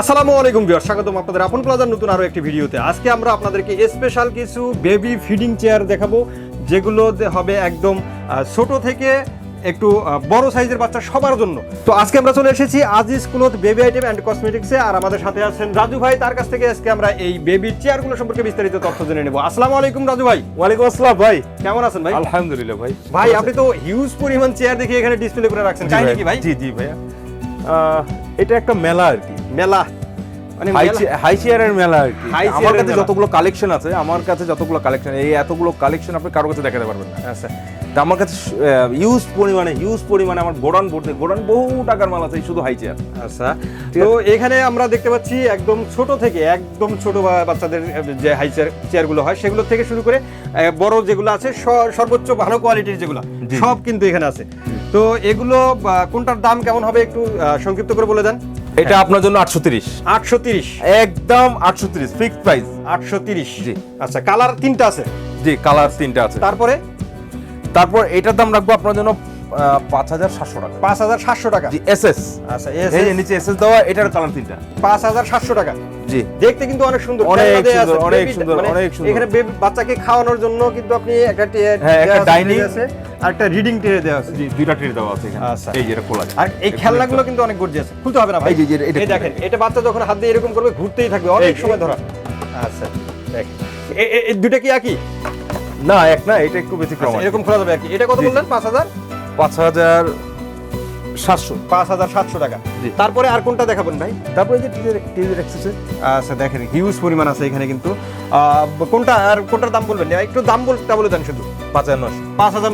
আসসালামু আলাইকুম বিয়ার স্বাগতম আপনাদের আপন প্লাজার নতুন আরও একটি ভিডিওতে। আজকে আমরা আপনাদেরকে স্পেশাল কিছু বেবি ফিডিং চেয়ার দেখাবো যেগুলো হবে একদম ছোট থেকে একটু বড় সাইজের বাচ্চা সবার জন্য। তো আজকে আমরা চলে এসেছি Aziz cloth baby item and কসমেটিক্সে আর আমাদের সাথে আছেন রাজু ভাই। তার কাছ থেকে আজকে আমরা এই বেবির চেয়ারগুলো সম্পর্কে বিস্তারিত তথ্য জেনে নেব। আসসালামু আলাইকুম রাজু ভাই। ওয়ালাইকুম আসসালাম ভাই। কেমন আছেন ভাই? আলহামদুলিল্লাহ ভাই। ভাই আপনি তো হিউজ পরিমাণ চেয়ার দেখে এখানে ডিসপ্লে করে রাখছেন জি কাহিনী ভাই। জি জি ভাইয়া। আহ, এটা একটা মেলা আর কি। মেলা। মানে হাই হাই চেয়ারের মেলা আর কি। আমার কাছে যতগুলো কালেকশন আছে আমার কাছে যতগুলো কালেকশন এই এতগুলো কালেকশন আপনি কারও কাছে দেখাতে পারবেন না। আচ্ছা। তা আমার কাছে ইউজ পরিমাণে ইউজ পরিমাণে আমার গোডান ভর্তি গোডান বহু টাকার মাল আছে শুধু হাই চেয়ার আচ্ছা। তো এখানে আমরা দেখতে পাচ্ছি একদম ছোট থেকে একদম ছোট বাচ্চাদের যে হাই চেয়ার চেয়ারগুলো হয় সেগুলো থেকে শুরু করে বড় যেগুলো আছে সর্বোচ্চ ভালো কোয়ালিটির যেগুলো সব কিন্তু এখানে আছে। তো এগুলো কোনটার দাম কেমন হবে একটু সংক্ষিপ্ত করে বলে দেন। এটা আপনার জন্য আটশো তিরিশ। আটশো তিরিশ। একদম আটশো তিরিশ ফিক্সড প্রাইস আটশো তিরিশ। জি। আচ্ছা কালার তিনটা আছে? জি কালার তিনটা আছে। তারপরে? তারপর এটার দাম রাখব আপনার জন্য পাঁচ হাজার সাতশো টাকা। পাঁচ হাজার সাতশো টাকা? জি এস এস আচ্ছা এই যে নিচে এস এস দেওয়া এটার কালার তিনটা। পাঁচ হাজার সাতশো টাকা। জি। দেখতে কিন্তু অনেক সুন্দর। অনেক সুন্দর, অনেক সুন্দর, মানে অনেক সুন্দর। এখানে বাচ্চাকে খাওয়ানোর জন্য কিন্তু আপনি একটা হ্যাঁ, একটা tray আছে। আর একটা রিডিং ট্রে দেওয়া আছে। জি দুইটা ট্রে দেওয়া আছে এখানে। আচ্ছা। এই যে এটা খোলা আছে। আর এই খেলনাগুলো কিন্তু অনেক গর্জিয়াস। খুলতে হবে না ভাই। এই যে, এটা দেখেন এটা বাচ্চা যখন হাত দিয়ে এরকম করবে ঘুরতেই থাকবে। অনেক সময় ধরা। আচ্ছা দেখেন এই দুটা কি একই? না এক না এটা একটু ব্যতিক্রম আচ্ছা, আছে। এরকম খোলা যাবে একই। এটা কত। বললেন? পাঁচ হাজার? পাঁচ হাজার সাতশো। পাঁচ হাজার সাতশো টাকা। তারপরে আর কোনটা দেখাবেন ভাই? তারপরে যে টিজের এক্সেসে আচ্ছা দেখেন হিউজ পরিমাণ আছে এখানে কিন্তু। কোনটা আর কোনটার দাম বলবেন? একটু দাম বলতে বলে দেন শুধু। পাঁচ হাজার নশো পাঁচ হাজার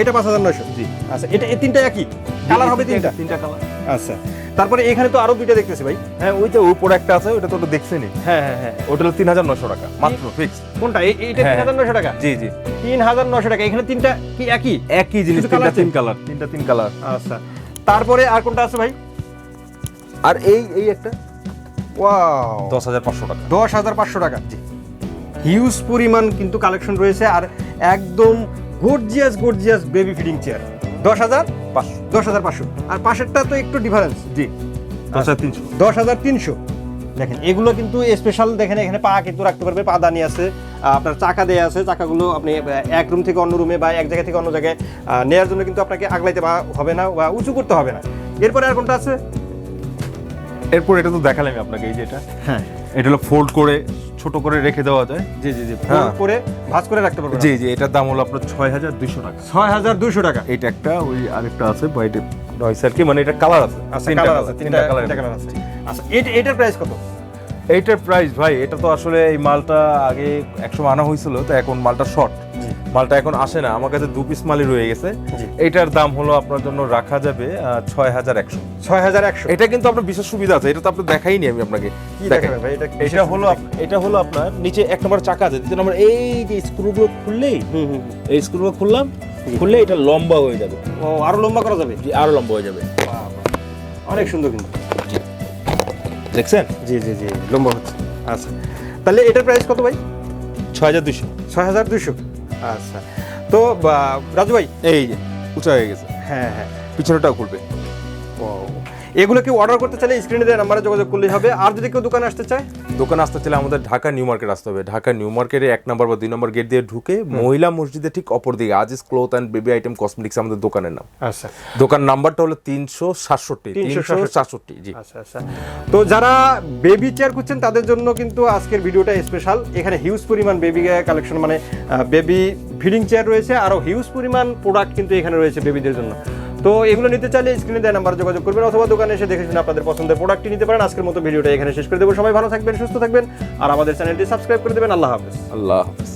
এটা পাঁচ হাজার নয়শো? জি। আচ্ছা এটা এই তিনটা একই? কালার হবে তিনটা? তিনটা কালার আচ্ছা। তারপরে এখানে তো আরও দুইটা দেখতেছি ভাই। হ্যাঁ ওইটা উপরে একটা আছে ওটা তো দেখছেনই। হ্যাঁ হ্যাঁ হ্যাঁ। ওটা হলো তিন হাজার নশো টাকা মাত্র ফিক্স কোনটা? এইটা তিন হ্যাঁ। হাজার নয়শো টাকা? জি জি। তিন হাজার নয়শো টাকা। এখানে তিনটা কি একই? একই জিনিস তিনটা তিন কালার তিনটা তিন কালার আচ্ছা। তারপরে আর কোনটা আছে ভাই? আর এই এই একটা? ওয়াও দশ হাজার পাঁচশো টাকা। দশ হাজার পাঁচশো টাকা। জি। হিউজ পরিমাণ কিন্তু কালেকশন রয়েছে আর একদম gorgeous gorgeous baby feeding chair দশ হাজার পাঁচশো। দশ হাজার পাঁচশো। আর পাশেরটা তো একটু ডিফারেন্স জি। দশ হাজার তিনশো। দশ হাজার তিনশো। দেখেন এগুলো কিন্তু স্পেশাল দেখেন এখানে পা কিন্তু রাখতে পারবে পা দানি আছে আপনার চাকা দেয়া আছে চাকাগুলো আপনি এক রুম থেকে অন্য রুমে বা এক জায়গা থেকে অন্য জায়গায় নেওয়ার জন্য কিন্তু আপনাকে আগলাইতে বা- হবে না বা উঁচু করতে হবে না। এরপরে আর কোনটা আছে? এরপর এটা তো দেখালাম আপনাকে এই যে এটা। হ্যাঁ। এটা হলো ফোল্ড করে ছোট করে রেখে দেওয়া যায়। জি জি জি হ্যাঁ। করে ভাঁজ করে রাখতে পারবেন জি জি এটার দাম হলো আপনার ছয় হাজার দুইশো টাকা। ছয় হাজার দুশো টাকা। এটা একটা ওই আরেকটা আছে বাইটে নয় স্যার কি মানে এটা কালার আছে। আচ্ছা তিনটা কালার আছে তিনটা কালার আছে। আচ্ছা এটা এটার প্রাইস কত? এইটার প্রাইস ভাই এটা তো আসলে এই মালটা আগে একসময় আনা হয়েছিল তো এখন মালটা শর্ট। মালটা এখন আসে না। আমার কাছে দু পিস মালই রয়ে গেছে। এটার দাম হলো আপনার জন্য রাখা যাবে ছয় হাজার একশো। ছয় হাজার একশো। এটা কিন্তু আপনার বিশেষ সুবিধা আছে। এটা তো আপনি দেখাইনি আমি আপনাকে। এটা এটা হলো এটা হলো আপনার নিচে এক নম্বর চাকা আছে। দ্বিতীয় নম্বর এই যে স্ক্রুগুলো খুললেই হুম হুম এই স্ক্রুগুলো খুললাম খুললে এটা লম্বা হয়ে যাবে। ও আরও লম্বা করা যাবে? জি, আরও লম্বা হয়ে যাবে। অনেক সুন্দর কিন্তু। দেখছেন? জি জি জি লম্বা হচ্ছে। আচ্ছা। তাহলে এটার প্রাইস কত ভাই? ছয় হাজার দুইশো। ছয় হাজার দুশো আচ্ছা। তো রাজু ভাই এই যে উঁচা হয়ে গেছে। হ্যাঁ হ্যাঁ। পিছনেটাও খুলবে। এগুলো কি অর্ডার করতে চাইলে স্ক্রিনে দেওয়া নাম্বারে যোগাযোগ করলেই হবে। আর যদি কেউ দোকানে আসতে চায়? দোকানে আসতে চাইলে আমাদের ঢাকা নিউ মার্কেট আসতে হবে। ঢাকা নিউ মার্কেটে এক নম্বর বা দুই নম্বর গেট দিয়ে ঢুকে মহিলা মসজিদের ঠিক অপর দিকে Aziz cloth and baby item cosmetics আমাদের দোকানের নাম। আচ্ছা। দোকান নাম্বারটা হলো তিনশো সাতষট্টি। তিনশো 367 সাতষট্টি জি। আচ্ছা আচ্ছা। তো যারা বেবি চেয়ার খুঁজছেন তাদের জন্য কিন্তু আজকের ভিডিওটা স্পেশাল এখানে হিউজ পরিমাণ বেবি কালেকশন মানে বেবি ফিডিং চেয়ার রয়েছে। আরও হিউজ পরিমাণ প্রোডাক্ট কিন্তু এখানে রয়েছে বেবিদের জন্য। তো এগুলো নিতে চাইলে স্ক্রিনে দেয় নাম্বার যোগাযোগ করবেন অথবা দোকানে এসে দেখে শুনে আপনাদের পছন্দের প্রোডাক্টটি নিতে পারেন। আজকের মতো ভিডিওটা এখানে শেষ করে দেবো। সবাই ভালো থাকবেন, সুস্থ থাকবেন, আর আমাদের চ্যানেলটি সাবস্ক্রাইব করে দেবেন। আল্লাহ হাফেজ। আল্লাহ হাফিজ।